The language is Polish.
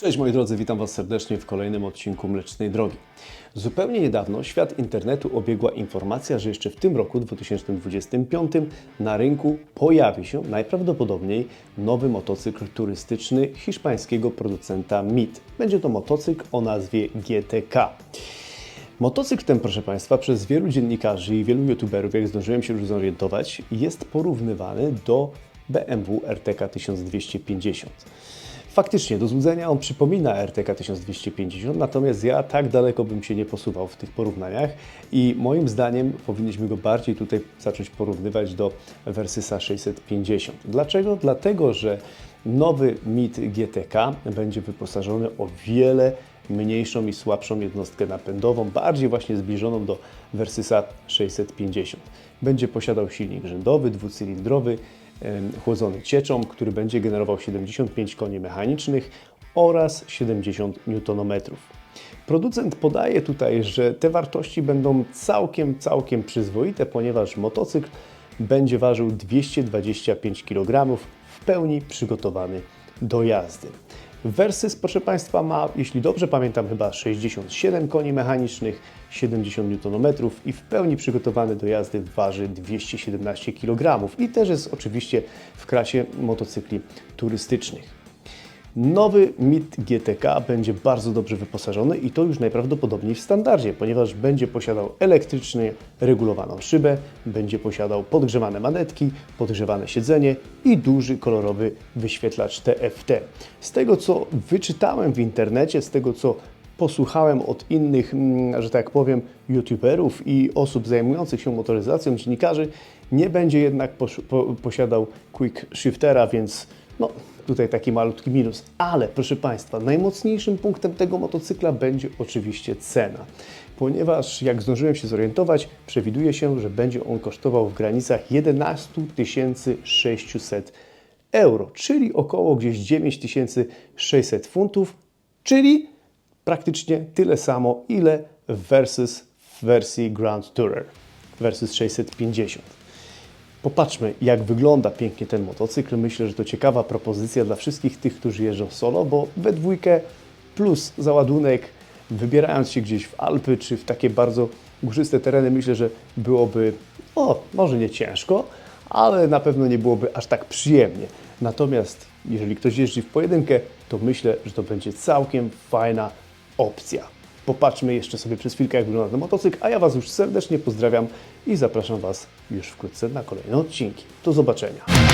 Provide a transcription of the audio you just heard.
Cześć moi drodzy, witam Was serdecznie w kolejnym odcinku Mlecznej Drogi. Zupełnie niedawno świat internetu obiegła informacja, że jeszcze w tym roku 2025 na rynku pojawi się najprawdopodobniej nowy motocykl turystyczny hiszpańskiego producenta MIT. Będzie to motocykl o nazwie GTK. Motocykl ten, proszę Państwa, przez wielu dziennikarzy i wielu youtuberów, jak zdążyłem się już zorientować, jest porównywany do BMW RTK 1250. Faktycznie, do złudzenia on przypomina RTK 1250, natomiast ja tak daleko bym się nie posuwał w tych porównaniach i moim zdaniem powinniśmy go bardziej tutaj zacząć porównywać do Versysa 650. Dlaczego? Dlatego, że nowy MIT GTK będzie wyposażony o wiele mniejszą i słabszą jednostkę napędową, bardziej właśnie zbliżoną do Versysa 650. Będzie posiadał silnik rzędowy, dwucylindrowy, chłodzony cieczą, który będzie generował 75 koni mechanicznych oraz 70 Nm. Producent podaje tutaj, że te wartości będą całkiem, całkiem przyzwoite, ponieważ motocykl będzie ważył 225 kg, w pełni przygotowany do jazdy. Versys, proszę Państwa, ma, jeśli dobrze pamiętam, chyba 67 koni mechanicznych, 70 Nm i w pełni przygotowany do jazdy waży 217 kg i też jest oczywiście w klasie motocykli turystycznych. Nowy MIT GTK będzie bardzo dobrze wyposażony i to już najprawdopodobniej w standardzie, ponieważ będzie posiadał elektrycznie regulowaną szybę, będzie posiadał podgrzewane manetki, podgrzewane siedzenie i duży kolorowy wyświetlacz TFT. Z tego co wyczytałem w internecie, z tego co posłuchałem od innych, mm, że tak powiem, youtuberów i osób zajmujących się motoryzacją, dziennikarzy, nie będzie jednak posiadał quick shiftera, więc no, tutaj taki malutki minus. Ale proszę Państwa, najmocniejszym punktem tego motocykla będzie oczywiście cena. Ponieważ, jak zdążyłem się zorientować, przewiduje się, że będzie on kosztował w granicach 11 600 euro, czyli około gdzieś 9600 funtów, czyli praktycznie tyle samo, ile versus w wersji Grand Tourer versus 650. Popatrzmy, jak wygląda pięknie ten motocykl. Myślę, że to ciekawa propozycja dla wszystkich tych, którzy jeżdżą solo, bo we dwójkę plus załadunek, wybierając się gdzieś w Alpy czy w takie bardzo górzyste tereny, myślę, że byłoby, o, może nie ciężko, ale na pewno nie byłoby aż tak przyjemnie. Natomiast jeżeli ktoś jeździ w pojedynkę, to myślę, że to będzie całkiem fajna opcja. Popatrzmy jeszcze sobie przez chwilkę, jak wygląda ten motocykl, a ja Was już serdecznie pozdrawiam i zapraszam Was już wkrótce na kolejne odcinki. Do zobaczenia.